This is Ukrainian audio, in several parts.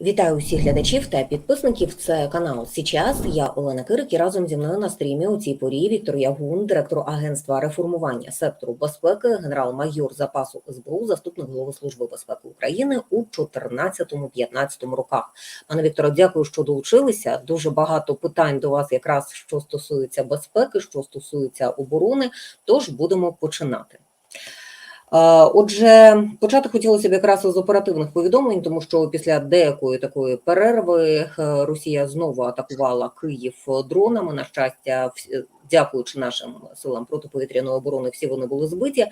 Вітаю усіх глядачів та підписників. Це канал Січас. Я Олена Кирик і разом зі мною на стрімі у цій порі Віктор Ягун, директор агентства реформування сектору безпеки, генерал-майор запасу СБУ, заступник голови служби безпеки України у 14-15 роках. Пане Вікторе, дякую, що долучилися. Дуже багато питань до вас, якраз що стосується безпеки, що стосується оборони. Тож будемо починати. Отже, почати хотілося б якраз з оперативних повідомлень, тому що після деякої такої перерви е, Росія знову атакувала Київ дронами. На щастя, дякуючи нашим силам протиповітряної оборони, всі вони були збиті.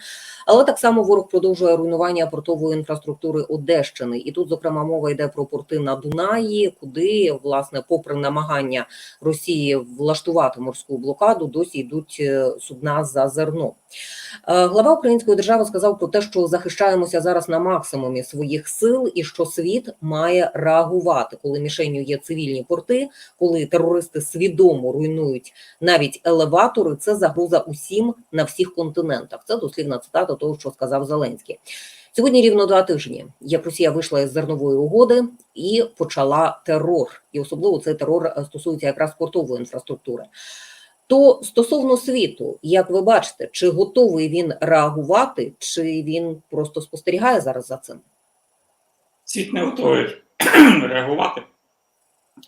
Але так само ворог продовжує руйнування портової інфраструктури Одещини. І тут, зокрема, мова йде про порти на Дунаї, куди, власне, попри намагання Росії влаштувати морську блокаду, досі йдуть е, судна за зерно. Е, Глава української держави сказав про те, що захищаємося зараз на максимумі своїх сил, і що світ має реагувати, коли мішенью є цивільні порти, коли терористи свідомо руйнують навіть елеватори. Це загроза усім на всіх континентах. Це дослівна цитата того, що сказав Зеленський. Сьогодні рівно два тижні, як Росія вийшла із зернової угоди і почала терор, і особливо цей терор е, стосується якраз портової інфраструктури. То стосовно світу, як ви бачите, чи готовий він реагувати, чи він просто спостерігає зараз за цим? Світ не готовий реагувати.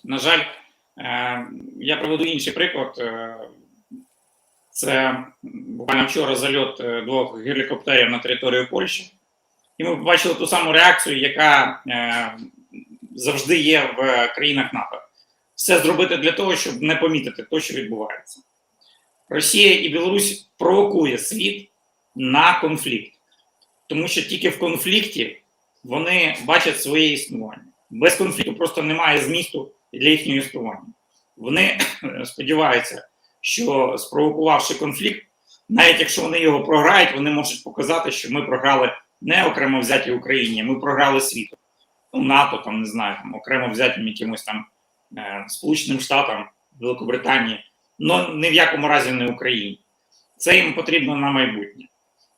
На жаль, е, я приведу інший приклад. Е, Це буквально вчора зальот е, двох гелікоптерів на територію Польщі. І ми побачили ту саму реакцію, яка е, завжди є в країнах НАТО. Все зробити для того, щоб не помітити те, що відбувається. Росія і Білорусь провокує світ на конфлікт, тому що тільки в конфлікті вони бачать своє існування. Без конфлікту просто немає змісту для їхнього існування. Вони сподіваються, що спровокувавши конфлікт, навіть якщо вони його програють, вони можуть показати, що ми програли не окремо взятій Україні, ми програли світу. Ну, НАТО, там не знаю, там окремо взятим якимось там е, Сполученим Штатам, Великобританії, але ні в якому разі не Україні. Це їм потрібно на майбутнє.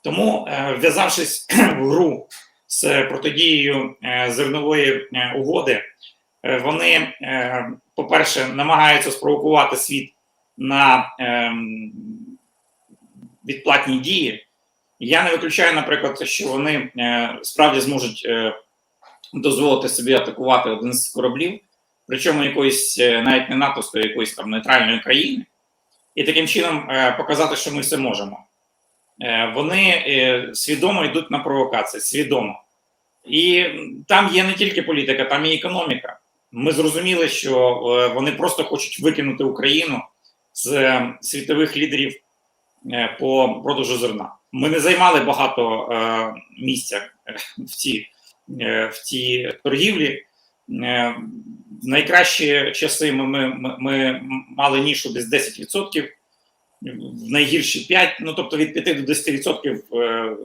Тому, е, вв'язавшись в гру з протидією е, зернової е, угоди, е, вони, е, по-перше, намагаються спровокувати світ на ем, відплатні дії. Я не виключаю, наприклад, що вони е, справді зможуть е, дозволити собі атакувати один з кораблів, причому якоїсь е, навіть не натовської, якоїсь там нейтральної країни, і таким чином е, показати, що ми все можемо. Е, вони е, свідомо йдуть на провокації, свідомо. І там є не тільки політика, там і економіка. Ми зрозуміли, що е, вони просто хочуть викинути Україну з е, світових лідерів е, по продажу зерна. Ми не займали багато е, місця в цій, в цій торгівлі. В найкращі часи ми, ми, ми, мали нішу десь 10%, в найгірші 5%, ну тобто від 5 до 10% е,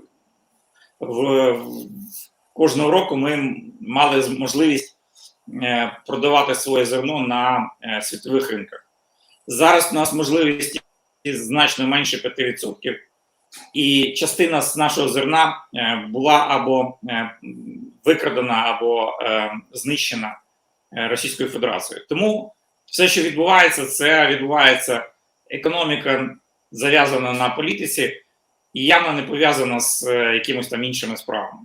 в, в кожного року ми мали можливість продавати своє зерно на світових ринках. Зараз у нас можливість значно менше 5%, і частина з нашого зерна е, була або е, викрадена, або е, знищена Російською Федерацією. Тому все, що відбувається, це відбувається економіка зав'язана на політиці і явно не пов'язана з якимось там іншими справами.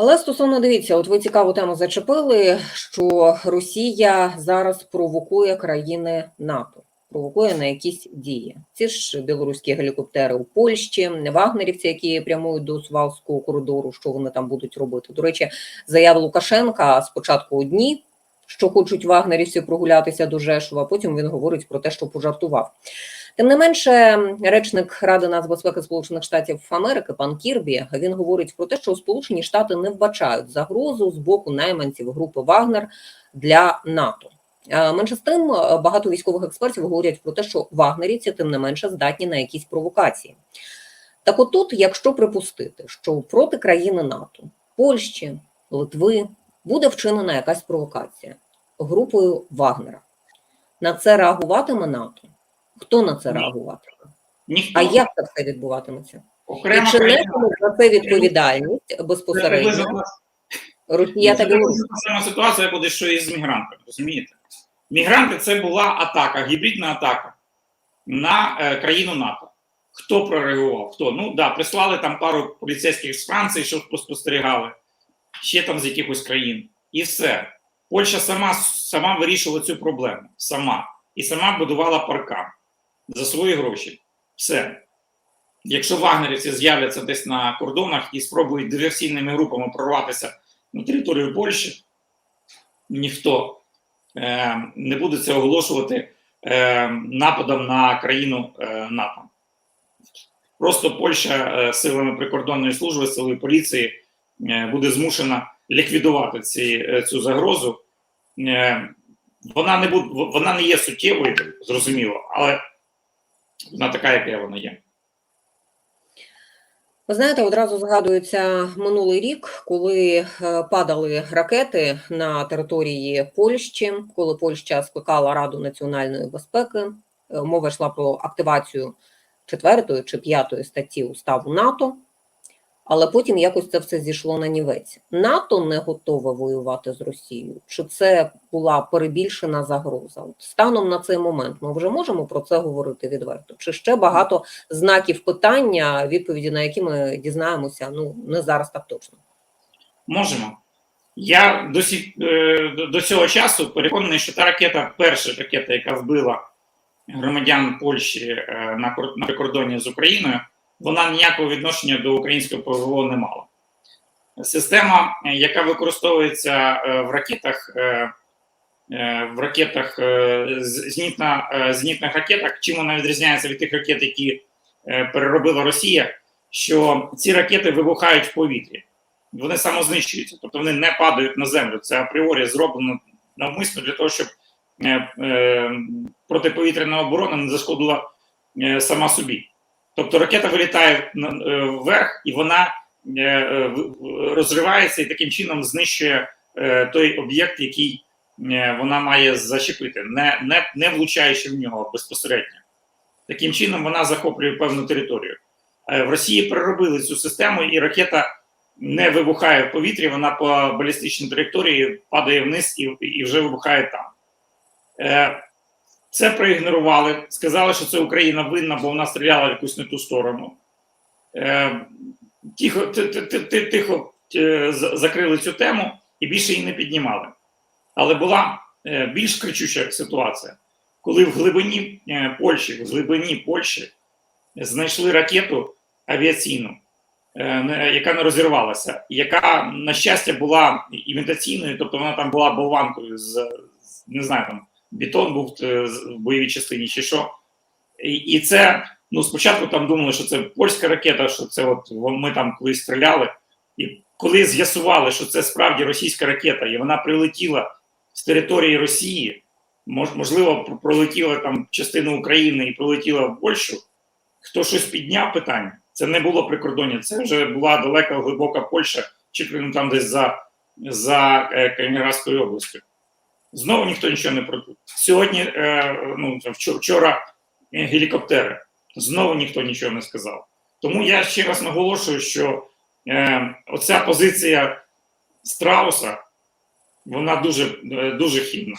Але стосовно дивіться, от ви цікаву тему зачепили, що Росія зараз провокує країни НАТО, провокує на якісь дії. Ці ж білоруські гелікоптери у Польщі, вагнерівці, які прямують до Сувалського коридору, що вони там будуть робити. До речі, заяви Лукашенка спочатку одні, що хочуть вагнерівці прогулятися до Жешова, потім він говорить про те, що пожартував. Тим не менше, речник Ради нацбезпеки Сполучених Штатів Америки пан Кірбі він говорить про те, що Сполучені Штати не вбачають загрозу з боку найманців групи Вагнер для НАТО. Е, Менше з тим, багато військових експертів говорять про те, що вагнерівці тим не менше здатні на якісь провокації. Так, отут, якщо припустити, що проти країни НАТО, Польщі, Литви буде вчинена якась провокація групою Вагнера, на це реагуватиме НАТО. Хто на це реагуватиме? Ніхто А як це все відбуватиметься? І окремо чи країна- несемо за це відповідальність безпосередньо? Росія та Це Білорусь. така сама ситуація буде, що і з мігрантами, розумієте? Мігранти це була атака, гібридна атака на е, країну НАТО. Хто прореагував? Хто? Ну да, прислали там пару поліцейських з Франції, щоб поспостерігали, ще там з якихось країн. І все. Польща сама, сама вирішувала цю проблему. Сама. І сама будувала паркан за свої гроші. Все. Якщо вагнерівці з'являться десь на кордонах і спробують диверсійними групами прорватися на територію Польщі, ніхто е, не буде це оголошувати е, нападом на країну е, НАТО. Просто Польща е, силами прикордонної служби, силами поліції е, буде змушена ліквідувати ці, е, цю загрозу. Е, вона не буде, вона не є суттєвою, зрозуміло, але вона така, яка вона є. Ви знаєте, одразу згадується минулий рік, коли е, падали ракети на території Польщі, коли Польща скликала Раду національної безпеки. Е, Мова йшла про активацію четвертої чи п'ятої статті уставу НАТО, але потім якось це все зійшло на нівець. НАТО не готове воювати з Росією. Чи це була перебільшена загроза? От станом на цей момент ми вже можемо про це говорити відверто? Чи ще багато знаків питання, відповіді на які ми дізнаємося? Ну не зараз так точно. Можемо. Я до, сі, е, до- цього часу переконаний, що та ракета, перша ракета, яка вбила громадян Польщі е, на, кор- на прикордонні з Україною, вона ніякого відношення до українського ПВО не мала. Система, е, яка використовується е, в ракетах, е, в ракетах зенітна, зенітних ракетах, чим вона відрізняється від тих ракет, які переробила Росія, що ці ракети вибухають в повітрі вони самознищуються, тобто вони не падають на землю. Це апріорі зроблено навмисно для того, щоб протиповітряна оборона не зашкодила сама собі. Тобто ракета вилітає е, вверх і вона е, е, розривається і таким чином знищує той об'єкт, який вона має зачепити, не, не, не влучаючи в нього безпосередньо. Таким чином вона захоплює певну територію. В Росії переробили цю систему, і ракета не вибухає в повітрі, вона по балістичній траєкторії падає вниз і, і вже вибухає там. Це проігнорували, сказали, що це Україна винна, бо вона стріляла в якусь не ту сторону. Е, Тихо, ти- ти- ти- ти- тихо е, закрили цю тему і більше її не піднімали. Але була е, більш кричуща ситуація, коли в глибині Польщі, в глибині Польщі знайшли ракету авіаційну яка не розірвалася, яка, на щастя, була імітаційною, тобто вона там була болванкою з- не знаю, там бетон був е, в бойовій частині чи що. І, і це, ну, спочатку там думали, що це польська ракета, що це от ми там колись стріляли. І коли з'ясували, що це справді російська ракета, і вона прилетіла з території Росії, мож, можливо, пролетіла там частину України і прилетіла в Польщу, хто щось підняв питання. Це не було прикордоння, це вже була далека глибока Польща, чи ну, там десь за, за е, Калінінградською областю. Знову ніхто нічого не про сьогодні. Е, ну вчора е, гелікоптери. Знову ніхто нічого не сказав. Тому я ще раз наголошую, що е, оця позиція страуса вона дуже, е, дуже хідна.